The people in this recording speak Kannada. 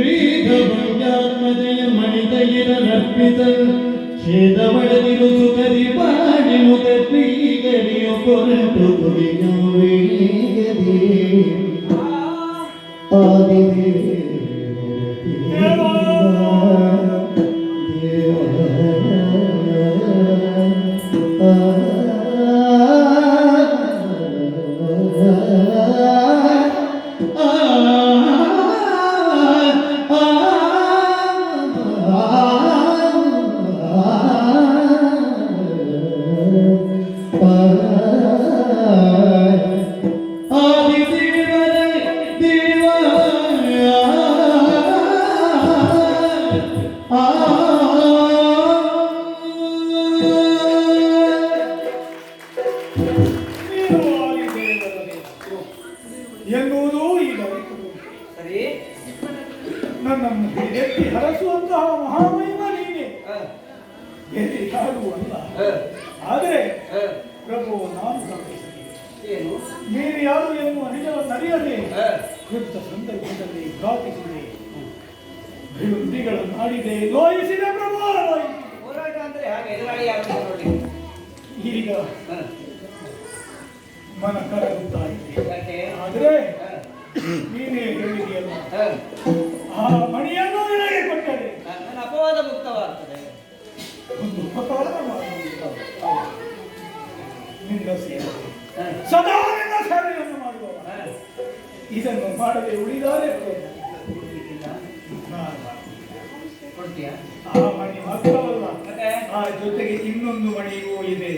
ಶ್ರೀಧವಂಜಾತ್ಮಜಯ ಮಣಿತೈರರ್ಪಿತ ಛೇದವಡದಿರು ಸುಖದಿ ಬಾಡಿನುತ ಶ್ರೀಗರಿಯು ಕೊರಟು ಕುರಿಯು ಎನ್ನುವುದು ಈ ಅರಿತುಕೊಂಡು ಸರಿ. ನನ್ನನ್ನು ಎತ್ತಿ ಹರಸುವಂತಹ ಮಹಾಮಹಿಮ ನೀನೆ. ಬೇರೆ ಯಾರೂ ಅಲ್ಲ ಆದರೆ. ಪ್ರಭು ನಾನು ಏನು? ನೀನು ಯಾರು ಎನ್ನುವ ನಿಜವನ್ನು ಅರಿಯದೆ ಯುದ್ಧ ಸಂದರ್ಭದಲ್ಲಿ ಘಾತಿಸಿದೆ ಬಿರುಂದಿಗಳನ್ನು ಮಾಡಿದೆ. ಲೋಹಿಸಿದೆ ಪ್ರಭು. ಹೋರಾಟ ಅಂದ್ರೆ ಹಾಗೆ ಎದುರಾಳಿ ಯಾರು ನೋಡಿ ಈಗ ಮನ ಕರಗುತ್ತಾ ಇದೆ ಆದರೆ ನೀನೇ ಹೇಳಿದೆಯಲ್ಲ ಆ ಮಣಿಯನ್ನು ನಿನಗೆ ಕೊಟ್ಟರೆ ನನ್ನ ಅಪವಾದ ಮುಕ್ತವಾಗ್ತದೆ. ಒಂದು ಮಾಡುವುದು ನಿನ್ನ ಸೇವೆ. ಸದಾ ನಿನ್ನ ಸೇವೆಯನ್ನು ಮಾಡುವ ಇದನ್ನು ಮಾಡದೆ ಉಳಿದಾರೆ. ಕೊಡ್ತೀಯಾ? ಆ ಮಣಿ ಮತ್ತೆ ಆ ಜೊತೆಗೆ ಇನ್ನೊಂದು ಮಣಿಯೂ ಇದೆ.